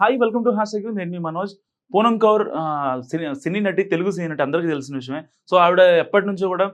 Hi welcome to hash నేను మీ మనోజ్. పూనం కౌర్ సినీ సినీ నటి తెలుగు సినీ నటి అందరికీ తెలిసిన విషయమే. సో ఆవిడ ఎప్పటి నుంచో కూడా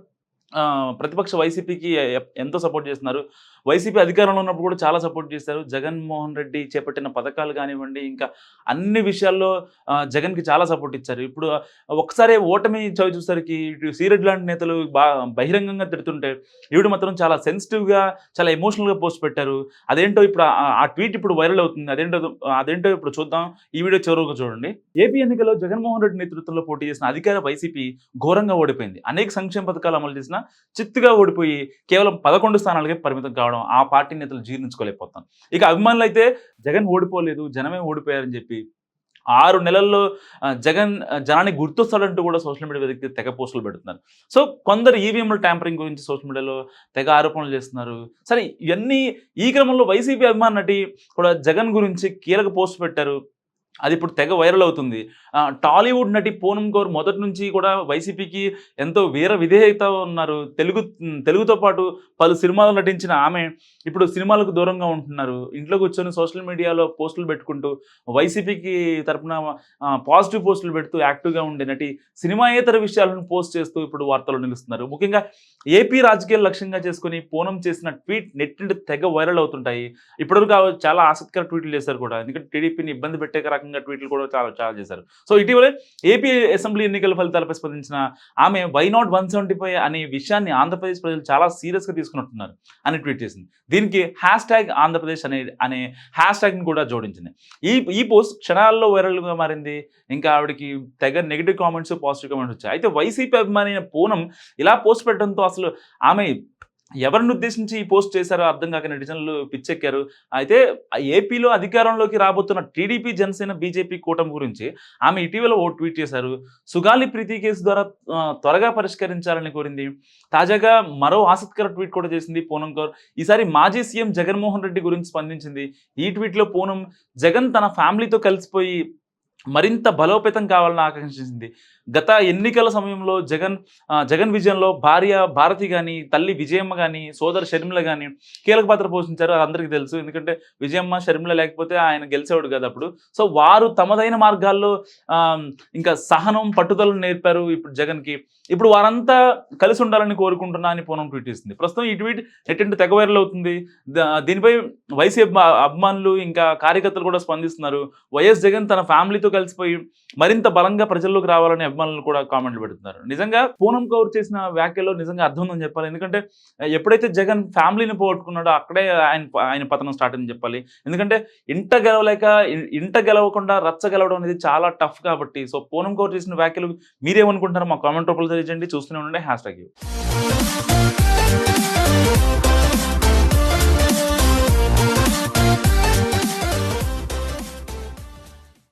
ప్రతిపక్ష వైసీపీకి ఎంతో సపోర్ట్ చేస్తున్నారు. వైసీపీ అధికారంలో ఉన్నప్పుడు కూడా చాలా సపోర్ట్ చేశారు. జగన్మోహన్ రెడ్డి చేపట్టిన పథకాలు కానివ్వండి ఇంకా అన్ని విషయాల్లో జగన్కి చాలా సపోర్ట్ ఇచ్చారు. ఇప్పుడు ఒకసారి ఓటమి చవి చూసరికి ఇటు సీరెడ్ లాంటి నేతలు బా బహిరంగంగా తిడుతుంటే ఈవిడ మాత్రం చాలా సెన్సిటివ్గా చాలా ఎమోషనల్గా పోస్ట్ పెట్టారు. అదేంటో ఇప్పుడు ఆ- ఆ ట్వీట్ ఇప్పుడు వైరల్ అవుతుంది. అదేంటో అదేంటో ఇప్పుడు చూద్దాం. ఈ వీడియో చివరకు చూడండి. ఏపీ ఎన్నికల్లో జగన్మోహన్ రెడ్డి నేతృత్వంలో పోటీ చేసిన అధికార వైసీపీ ఘోరంగా ఓడిపోయింది. అనేక సంక్షేమ పథకాలు అమలు చేసిన చిత్తుగా ఓడిపోయి కేవలం పదకొండు స్థానాలకే పరిమితం కావడం ఆ పార్టీ నేతలు జీర్ణించుకోలేకపోతాం ఇక అభిమానులు అయితే జగన్ ఓడిపోలేదు జనమే ఓడిపోయారని చెప్పి ఆరు నెలల్లో జగన్ జనాన్ని గుర్తొస్తాడంటూ కూడా సోషల్ మీడియా వెతికి తెగ పోస్టులు పెడుతున్నారు. సో కొందరు ఈవీఎంల ట్యాంపరింగ్ గురించి సోషల్ మీడియాలో తెగ ఆరోపణలు చేస్తున్నారు. సరే ఇవన్నీ ఈ క్రమంలో వైసీపీ అభిమాన నటి కూడా జగన్ గురించి కీలక పోస్ట్ పెట్టారు. అది ఇప్పుడు తెగ వైరల్ అవుతుంది. టాలీవుడ్ నటి పూనం కౌర్ మొదటి నుంచి కూడా వైసీపీకి ఎంతో వీర విధేయత ఉన్నారు. తెలుగు తెలుగుతో పాటు పలు సినిమాలు నటించిన ఆమె ఇప్పుడు సినిమాలకు దూరంగా ఉంటున్నారు. ఇంట్లో కూర్చొని సోషల్ మీడియాలో పోస్టులు పెట్టుకుంటూ వైసీపీకి తరపున పాజిటివ్ పోస్టులు పెడుతూ యాక్టివ్గా ఉండే నటి సినిమాయేతర విషయాలను పోస్ట్ చేస్తూ ఇప్పుడు వార్తలు నిలుస్తున్నారు. ముఖ్యంగా ఏపీ రాజకీయాలు లక్ష్యంగా చేసుకుని పూనం చేసిన ట్వీట్ నెట్ తెగ వైరల్ అవుతుంటాయి. ఇప్పటివరకు చాలా ఆసక్తికర ట్వీట్లు చేశారు కూడా. ఎందుకంటే టీడీపీని ఇబ్బంది పెట్టే రకంగా ట్వీట్లు కూడా చాలా చాలా చేశారు. సో ఇటీవలే ఏపీ అసెంబ్లీ ఎన్నికల ఫలితాలపై స్పందించిన ఆమె why not one seventy five అనే విషయాన్ని ఆంధ్రప్రదేశ్ ప్రజలు చాలా సీరియస్గా తీసుకున్నట్టున్నారు అని ట్వీట్ చేసింది. దీనికి హ్యాష్ ట్యాగ్ ఆంధ్రప్రదేశ్ అనే అనే హ్యాష్ ట్యాగ్ని కూడా జోడించింది. ఈ ఈ పోస్ట్ క్షణాల్లో వైరల్గా మారింది. ఇంకా ఆవిడకి తెగ నెగిటివ్ కామెంట్స్ పాజిటివ్ కామెంట్స్ వచ్చాయి. అయితే వైసీపీ అభిమాని పూనం ఇలా పోస్ట్ పెట్టడంతో అసలు ఆమె ఎవరిని ఉద్దేశించి ఈ పోస్ట్ చేశారో అర్థం కాక నెటిజన్లు పిచ్చెక్కారు. అయితే ఏపీలో అధికారంలోకి రాబోతున్న టీడీపీ జనసేన బీజేపీ కూటమి గురించి ఆమె ఇటీవల ఓ ట్వీట్ చేశారు. సుగాలి ప్రీతి కేసు ద్వారా త్వరగా పరిష్కరించాలని కోరింది. తాజాగా మరో ఆసక్తికర ట్వీట్ కూడా చేసింది పూనం కౌర్. ఈసారి మాజీ సీఎం జగన్మోహన్ రెడ్డి గురించి స్పందించింది. ఈ ట్వీట్లో పూనం జగన్ తన ఫ్యామిలీతో కలిసిపోయి మరింత బలోపేతం కావాలని ఆకాంక్షించింది. గత ఎన్నికల సమయంలో జగన్ జగన్ విజయంలో భార్య భారతి కానీ తల్లి విజయమ్మ కానీ సోదరు షర్మిల కానీ కీలక పాత్ర పోషించారు అందరికీ తెలుసు. ఎందుకంటే విజయమ్మ షర్మిల లేకపోతే ఆయన గెలిచేవాడు కదా అప్పుడు. సో వారు తమదైన మార్గాల్లో ఇంకా సహనం పట్టుదలను నేర్పారు ఇప్పుడు జగన్కి. ఇప్పుడు వారంతా కలిసి ఉండాలని కోరుకుంటున్నా అని పూనం ట్వీట్ చేసింది. ప్రస్తుతం ఈ ట్వీట్ ఎటువంటి తెగ వైరల్ అవుతుంది. దీనిపై వైసీ అభిమానులు ఇంకా కార్యకర్తలు కూడా స్పందిస్తున్నారు. వైఎస్ జగన్ తన ఫ్యామిలీతో కలిసిపోయి మరింత బలంగా ప్రజల్లోకి రావాలని అభిమానులు కూడా కామెంట్లు పెడుతున్నారు. నిజంగా పూనం కౌర్ చేసిన వ్యాఖ్యలో నిజంగా అర్థం ఉందని చెప్పాలి. ఎందుకంటే ఎప్పుడైతే జగన్ ఫ్యామిలీని పోగొట్టుకున్నాడో అక్కడే ఆయన ఆయన పతనం స్టార్ట్ అని చెప్పాలి. ఎందుకంటే ఇంట గెలవలేక ఇంట గెలవకుండా రచ్చ గెలవడం అనేది చాలా టఫ్ కాబట్టి సో పూనం కౌర్ చేసిన వ్యాఖ్యలు మీరేమనుకుంటున్నారో మా కామెంట్ రూపంలో తెలియజేయండి. చూస్తూనే ఉండండి. Hash tag